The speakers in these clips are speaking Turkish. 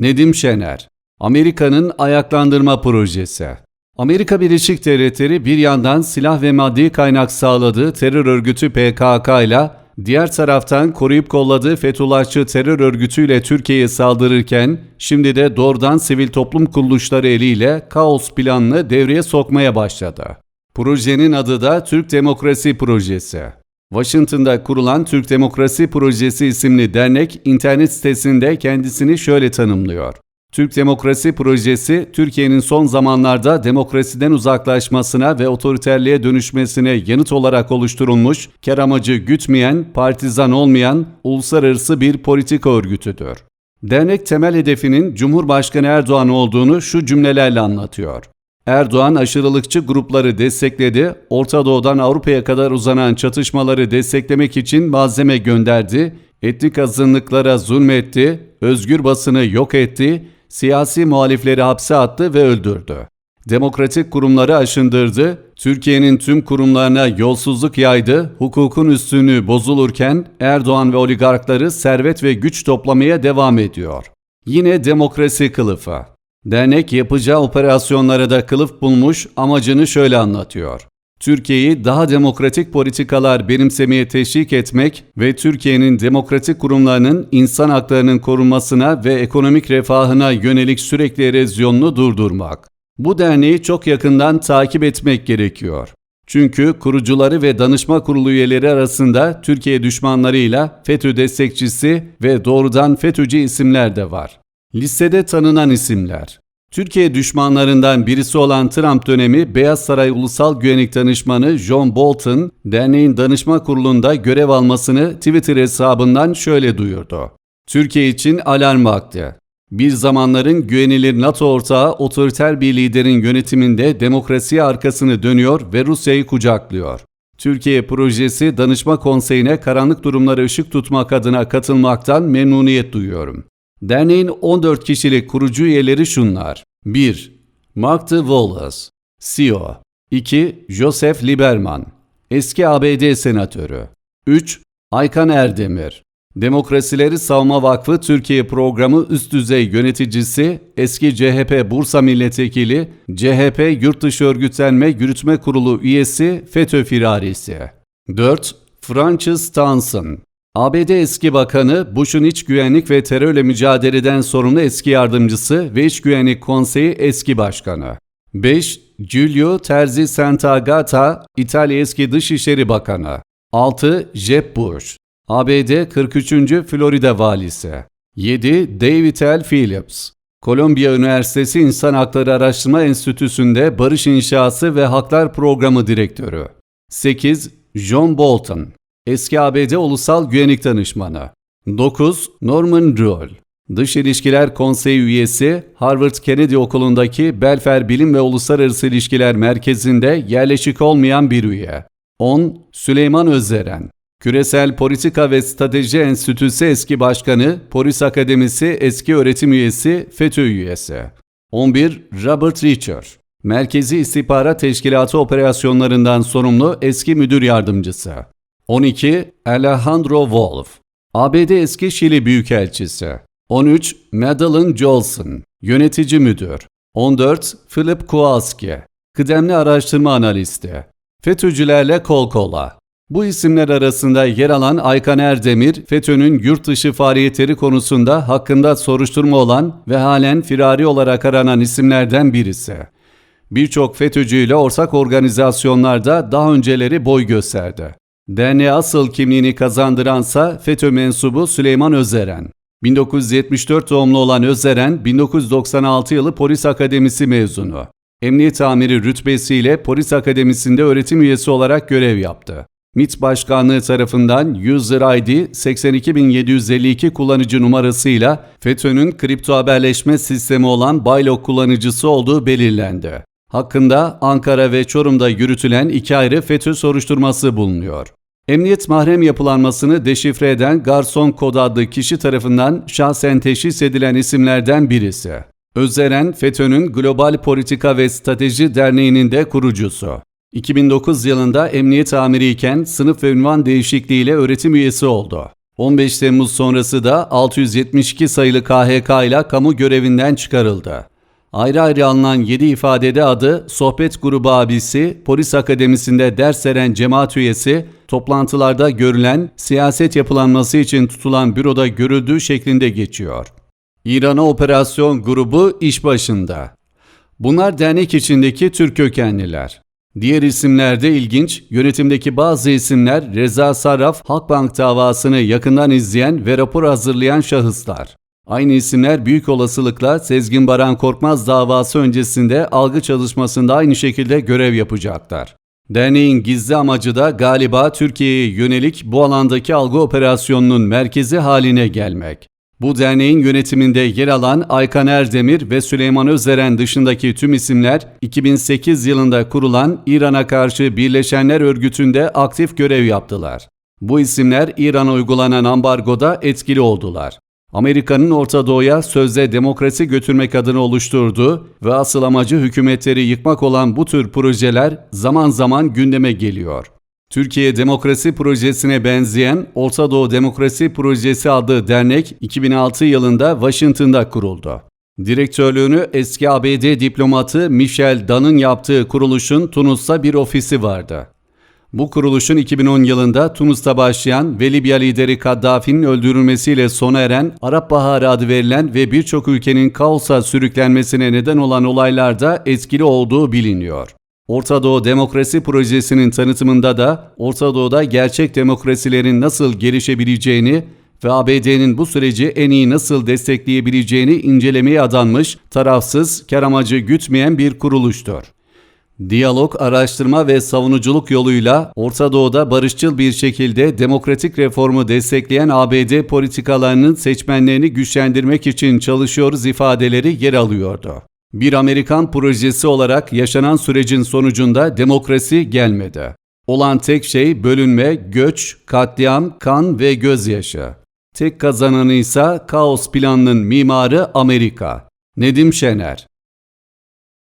Nedim Şener Amerika'nın ayaklandırma projesi Amerika Birleşik Devletleri bir yandan silah ve maddi kaynak sağladığı terör örgütü PKK ile diğer taraftan koruyup kolladığı Fethullahçı terör örgütüyle Türkiye'ye saldırırken şimdi de doğrudan sivil toplum kuruluşları eliyle kaos planını devreye sokmaya başladı. Projenin adı da Türk Demokrasi Projesi. Washington'da kurulan Türk Demokrasi Projesi isimli dernek internet sitesinde kendisini şöyle tanımlıyor. Türk Demokrasi Projesi, Türkiye'nin son zamanlarda demokrasiden uzaklaşmasına ve otoriterliğe dönüşmesine yanıt olarak oluşturulmuş, kar amacı gütmeyen, partizan olmayan, uluslararası bir politika örgütüdür. Dernek temel hedefinin Cumhurbaşkanı Erdoğan olduğunu şu cümlelerle anlatıyor. Erdoğan aşırılıkçı grupları destekledi, Orta Doğu'dan Avrupa'ya kadar uzanan çatışmaları desteklemek için malzeme gönderdi, etnik azınlıklara zulmetti, özgür basını yok etti, siyasi muhalifleri hapse attı ve öldürdü. Demokratik kurumları aşındırdı, Türkiye'nin tüm kurumlarına yolsuzluk yaydı, hukukun üstünlüğü bozulurken Erdoğan ve oligarkları servet ve güç toplamaya devam ediyor. Yine demokrasi kılıfı. Dernek yapacağı operasyonlara da kılıf bulmuş amacını şöyle anlatıyor. Türkiye'yi daha demokratik politikalar benimsemeye teşvik etmek ve Türkiye'nin demokratik kurumlarının insan haklarının korunmasına ve ekonomik refahına yönelik sürekli erozyonunu durdurmak. Bu derneği çok yakından takip etmek gerekiyor. Çünkü kurucuları ve danışma kurulu üyeleri arasında Türkiye düşmanlarıyla FETÖ destekçisi ve doğrudan FETÖ'cü isimler de var. Listede tanınan isimler. Türkiye düşmanlarından birisi olan Trump dönemi Beyaz Saray Ulusal Güvenlik Danışmanı John Bolton, derneğin danışma kurulunda görev almasını Twitter hesabından şöyle duyurdu. Türkiye için alarm vakti. Bir zamanların güvenilir NATO ortağı otoriter bir liderin yönetiminde demokrasiye arkasını dönüyor ve Rusya'yı kucaklıyor. Türkiye projesi danışma konseyine karanlık durumlara ışık tutmak adına katılmaktan memnuniyet duyuyorum. Derneğin 14 kişilik kurucu üyeleri şunlar. 1. Mark Wallace, CEO 2. Joseph Lieberman, eski ABD senatörü 3. Aykan Erdemir, Demokrasileri Savunma Vakfı Türkiye Programı Üst Düzey Yöneticisi, eski CHP Bursa Milletvekili, CHP Yurtdışı Örgütlenme Yürütme Kurulu üyesi, FETÖ firarisi. 4. Francis Townsend, ABD eski bakanı, Bush'un iç güvenlik ve terörle mücadeleden sorumlu eski yardımcısı ve iç güvenlik konseyi eski başkanı. 5. Giulio Terzi Sant'Agata, İtalya eski Dışişleri Bakanı. 6. Jeb Bush, ABD 43. Florida Valisi. 7. David L. Phillips, Kolombiya Üniversitesi İnsan Hakları Araştırma Enstitüsü'nde Barış İnşası ve Haklar Programı Direktörü. 8. John Bolton, Eski ABD Ulusal Güvenlik Danışmanı. 9. Norman Rule. Dış İlişkiler Konseyi üyesi, Harvard Kennedy Okulu'ndaki Belfer Bilim ve Uluslararası İlişkiler Merkezi'nde yerleşik olmayan bir üye. 10. Süleyman Özeren. Küresel Politika ve Strateji Enstitüsü eski başkanı, Polis Akademisi eski öğretim üyesi, FETÖ üyesi. 11. Robert Richer. Merkezi İstihbarat Teşkilatı operasyonlarından sorumlu eski müdür yardımcısı. 12. Alejandro Wolf, ABD eski Şili Büyükelçisi. 13. Madeleine Jolson, Yönetici Müdür. 14. Philip Kowalski, Kıdemli Araştırma Analisti. FETÖ'cülerle kol kola. Bu isimler arasında yer alan Aykan Erdemir, FETÖ'nün yurt dışı faaliyetleri konusunda hakkında soruşturma olan ve halen firari olarak aranan isimlerden birisi. Birçok FETÖ'cüyle ortak organizasyonlarda daha önceleri boy gösterdi. Derneğe asıl kimliğini kazandıransa FETÖ mensubu Süleyman Özeren. 1974 doğumlu olan Özeren, 1996 yılı Polis Akademisi mezunu. Emniyet amiri rütbesiyle Polis Akademisi'nde öğretim üyesi olarak görev yaptı. MİT Başkanlığı tarafından User ID 82752 kullanıcı numarasıyla FETÖ'nün kripto haberleşme sistemi olan Baylok kullanıcısı olduğu belirlendi. Hakkında Ankara ve Çorum'da yürütülen iki ayrı FETÖ soruşturması bulunuyor. Emniyet mahrem yapılanmasını deşifre eden Garson Kod adlı kişi tarafından şahsen teşhis edilen isimlerden birisi. Özeren, FETÖ'nün Global Politika ve Strateji Derneği'nin de kurucusu. 2009 yılında emniyet amiriyken sınıf ve ünvan değişikliğiyle öğretim üyesi oldu. 15 Temmuz sonrası da 672 sayılı KHK ile kamu görevinden çıkarıldı. Ayrı ayrı alınan 7 ifadede adı sohbet grubu abisi, polis akademisinde ders veren cemaat üyesi, toplantılarda görülen, siyaset yapılanması için tutulan büroda görüldüğü şeklinde geçiyor. İran'a operasyon grubu iş başında. Bunlar dernek içindeki Türk kökenliler. Diğer isimler de ilginç, yönetimdeki bazı isimler Reza Sarraf, Halkbank davasını yakından izleyen ve rapor hazırlayan şahıslar. Aynı isimler büyük olasılıkla Sezgin Baran Korkmaz davası öncesinde algı çalışmasında aynı şekilde görev yapacaklar. Derneğin gizli amacı da galiba Türkiye'ye yönelik bu alandaki algı operasyonunun merkezi haline gelmek. Bu derneğin yönetiminde yer alan Aykan Erdemir ve Süleyman Özeren dışındaki tüm isimler 2008 yılında kurulan İran'a karşı Birleşenler Örgütü'nde aktif görev yaptılar. Bu isimler İran'a uygulanan ambargoda etkili oldular. Amerika'nın Orta Doğu'ya sözde demokrasi götürmek adına oluşturduğu ve asıl amacı hükümetleri yıkmak olan bu tür projeler zaman zaman gündeme geliyor. Türkiye Demokrasi Projesi'ne benzeyen Orta Doğu Demokrasi Projesi adlı dernek 2006 yılında Washington'da kuruldu. Direktörlüğünü eski ABD diplomatı Michel Dunn'ın yaptığı kuruluşun Tunus'ta bir ofisi vardı. Bu kuruluşun 2010 yılında Tunus'ta başlayan ve Libya lideri Kaddafi'nin öldürülmesiyle sona eren Arap Baharı adı verilen ve birçok ülkenin kaosa sürüklenmesine neden olan olaylarda etkili olduğu biliniyor. Orta Doğu Demokrasi Projesi'nin tanıtımında da Orta Doğu'da gerçek demokrasilerin nasıl gelişebileceğini ve ABD'nin bu süreci en iyi nasıl destekleyebileceğini incelemeye adanmış, tarafsız, kar amacı gütmeyen bir kuruluştur. Diyalog, araştırma ve savunuculuk yoluyla Orta Doğu'da barışçıl bir şekilde demokratik reformu destekleyen ABD politikalarının seçmenlerini güçlendirmek için çalışıyoruz ifadeleri yer alıyordu. Bir Amerikan projesi olarak yaşanan sürecin sonucunda demokrasi gelmedi. Olan tek şey bölünme, göç, katliam, kan ve gözyaşı. Tek kazananı ise kaos planının mimarı Amerika. Nedim Şener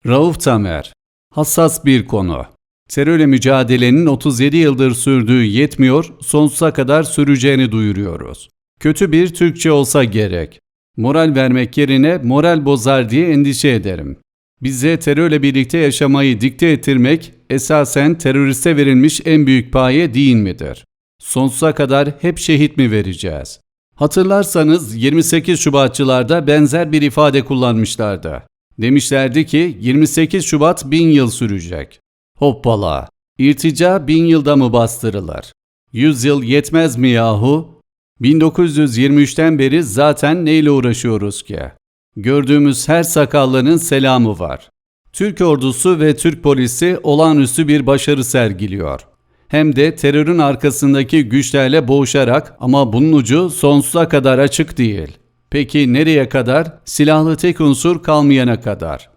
Rauf Tamer Hassas bir konu. Terörle mücadelenin 37 yıldır sürdüğü yetmiyor, sonsuza kadar süreceğini duyuruyoruz. Kötü bir Türkçe olsa gerek. Moral vermek yerine moral bozar diye endişe ederim. Bize terörle birlikte yaşamayı dikte ettirmek esasen teröriste verilmiş en büyük paye değil midir? Sonsuza kadar hep şehit mi vereceğiz? Hatırlarsanız 28 Şubatçılarda benzer bir ifade kullanmışlardı. Demişlerdi ki 28 Şubat bin yıl sürecek. Hoppala. İrtica bin yılda mı bastırılır? 100 yıl yetmez mi yahu? 1923'ten beri zaten neyle uğraşıyoruz ki? Gördüğümüz her sakallının selamı var. Türk ordusu ve Türk polisi olağanüstü bir başarı sergiliyor. Hem de terörün arkasındaki güçlerle boğuşarak ama bunun ucu sonsuza kadar açık değil. Peki nereye kadar? Silahlı tek unsur kalmayana kadar.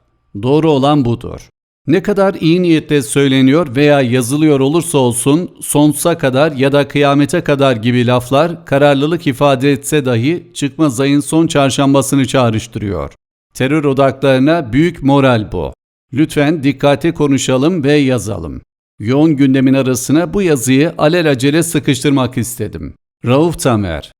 Doğru olan budur. Ne kadar iyi niyetle söyleniyor veya yazılıyor olursa olsun sonsuza kadar ya da kıyamete kadar gibi laflar kararlılık ifade etse dahi çıkmaz ayın son çarşambasını çağrıştırıyor. Terör odaklarına büyük moral bu. Lütfen dikkate konuşalım ve yazalım. Yoğun gündemin arasına bu yazıyı alelacele sıkıştırmak istedim. Rauf Tamer